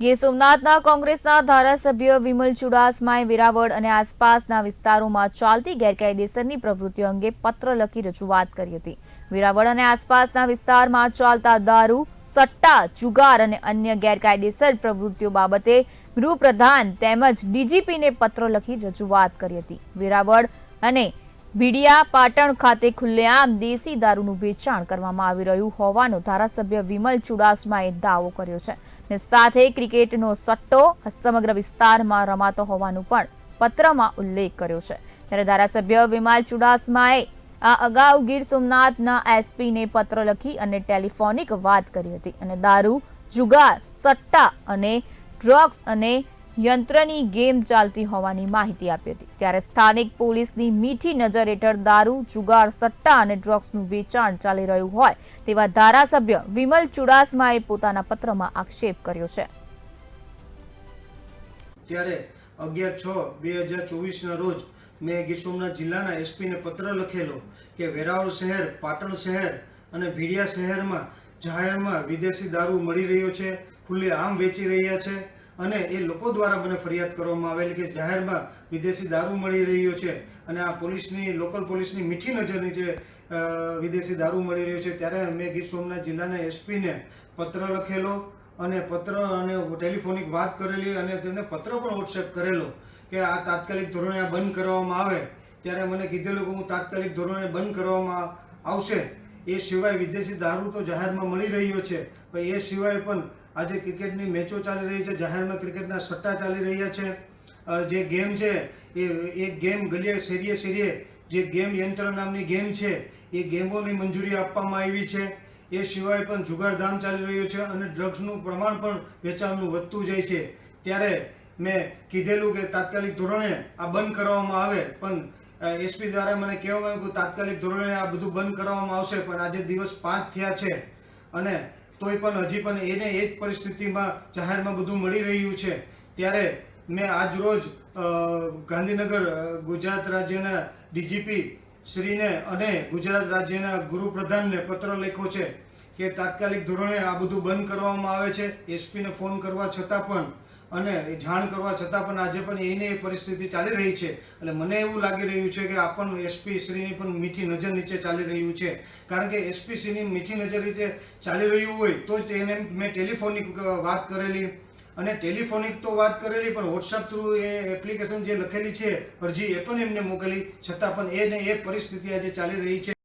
ગીર સોમનાથના કોંગ્રેસના ધારાસભ્ય વિમલ ચુડાસમાએ વેરાવળ અને આસપાસના વિસ્તારોમાં ચાલતી ગેરકાયદેસરની પ્રવૃત્તિઓ અંગે પત્ર લખી રજૂઆત કરી હતી. વેરાવળ અને આસપાસના વિસ્તારમાં ચાલતા દારૂ, સટ્ટા, જુગાર અને અન્ય ગેરકાયદેસર પ્રવૃત્તિઓ બાબતે ગૃહપ્રધાન તેમજ ડીજીપીને પત્ર લખી રજૂઆત કરી હતી. વેરાવળ અને ભીડિયા પાટણ ખાતે ખુલ્લેઆમ દેશી દારૂનું વેચાણ કરવામાં આવી રહ્યું હોવાનો ધારાસભ્ય વિમલ ચુડાસમાએ દાવો કર્યો છે ને સાથે ક્રિકેટનો સટ્ટો સમગ્ર વિસ્તારમાં રમાતો હોવાનું પણ પત્રમાં ઉલ્લેખ કર્યો છે. ત્યારે ધારાસભ્ય વિમલ ચુડાસમાએ આ અગાઉ ગીર સોમનાથના એસપીને પત્ર લખી અને ટેલિફોનિક વાત કરી હતી અને દારૂ, જુગાર, સટ્ટા અને ડ્રગ્સ અને યંત્રની ગેમ ચાલતી હોવાની માહિતી આપી હતી. ત્યારે સ્થાનિક પોલીસની મીઠી નજર હેઠળ દારૂ, જુગાર, સટ્ટા અને ડ્રગ્સનું વેચાણ ચાલી રહ્યું હોય તેવા ધારાસભ્ય વિમલ ચુડાસમાએ પોતાના પત્રમાં આક્ષેપ કર્યો છે. ત્યારે અગિયાર છ બે હજાર ચોવીસના રોજ મેં ગીર સોમનાથ જિલ્લાના એસપીને પત્ર લખેલો કે વેરાવળ શહેર, પાટણ શહેર અને ભીડિયા શહેરમાં જાહેરમાં વિદેશી દારૂ મળી રહ્યો છે, ખુલ્લે આમ વેચી રહ્યા છે. અને એ લોકો દ્વારા મને ફરિયાદ કરવામાં આવેલી કે જાહેરમાં વિદેશી દારૂ મળી રહ્યો છે અને આ પોલીસની, લોકલ પોલીસની મીઠી નજરની જે વિદેશી દારૂ મળી રહ્યો છે, ત્યારે મેં ગીર સોમનાથ જિલ્લાના એસપીને પત્ર લખેલો અને પત્ર અને ટેલિફોનિક વાત કરેલી અને તેમને પત્ર પણ વોટ્સએપ કરેલો કે આ તાત્કાલિક ધોરણે આ બંધ કરવામાં આવે. ત્યારે મને કીધેલું કે હું તાત્કાલિક ધોરણે બંધ કરવામાં આવશે. એ સિવાય વિદેશી દારૂ તો જાહેરમાં મળી રહ્યો છે. પણ એ સિવાય પણ આજે ક્રિકેટની મેચો ચાલી રહી છે, જાહેરમાં ક્રિકેટના સટ્ટા ચાલી રહ્યા છે. જે ગેમ છે, એ એ ગેમ ગલીએ શેરીએ શેરીએ જે ગેમ યંત્ર નામની ગેમ છે, એ ગેમોની મંજૂરી આપવામાં આવી છે. એ સિવાય પણ જુગારધામ ચાલી રહ્યું છે અને ડ્રગ્સનું પ્રમાણ પણ વેચાણનું વધતું જાય છે. ત્યારે મેં કીધેલું કે તાત્કાલિક ધોરણે આ બંધ કરવામાં આવે, પણ એસપી દ્વારા મને કહેવામાં આવ્યું કે તાત્કાલિક ધોરણે આ બધું બંધ કરવામાં આવશે, પણ આજે દિવસ પાંચ થયા છે. અને તોય પણ હજી પણ એને એ જ પરિસ્થિતિમાં જાહેરમાં બધું મળી રહ્યું છે. ત્યારે મેં આજ રોજ ગાંધીનગર ગુજરાત રાજ્યના ડીજીપી શ્રીને અને ગુજરાત રાજ્યના ગૃહપ્રધાનને પત્ર લખ્યો છે કે તાત્કાલિક ધોરણે આ બધું બંધ કરવામાં આવે છે. એસપીને ફોન કરવા છતાં પણ અને એ જાણ કરવા છતાં પણ આજે પણ એને એ પરિસ્થિતિ ચાલી રહી છે. એટલે મને એવું લાગી રહ્યું છે કે આ પણ એસપી શ્રીની પણ મીઠી નજર નીચે ચાલી રહ્યું છે. કારણ કે એસપી શ્રીની મીઠી નજર રીતે ચાલી રહ્યું હોય તો જ એને મેં ટેલિફોનિક વાત કરેલી. અને ટેલિફોનિક તો વાત કરેલી, પણ વોટ્સઅપ થ્રુ એ એપ્લિકેશન જે લખેલી છે અરજી એ પણ એમને મોકલી. છતાં પણ એને એ પરિસ્થિતિ આજે ચાલી રહી છે.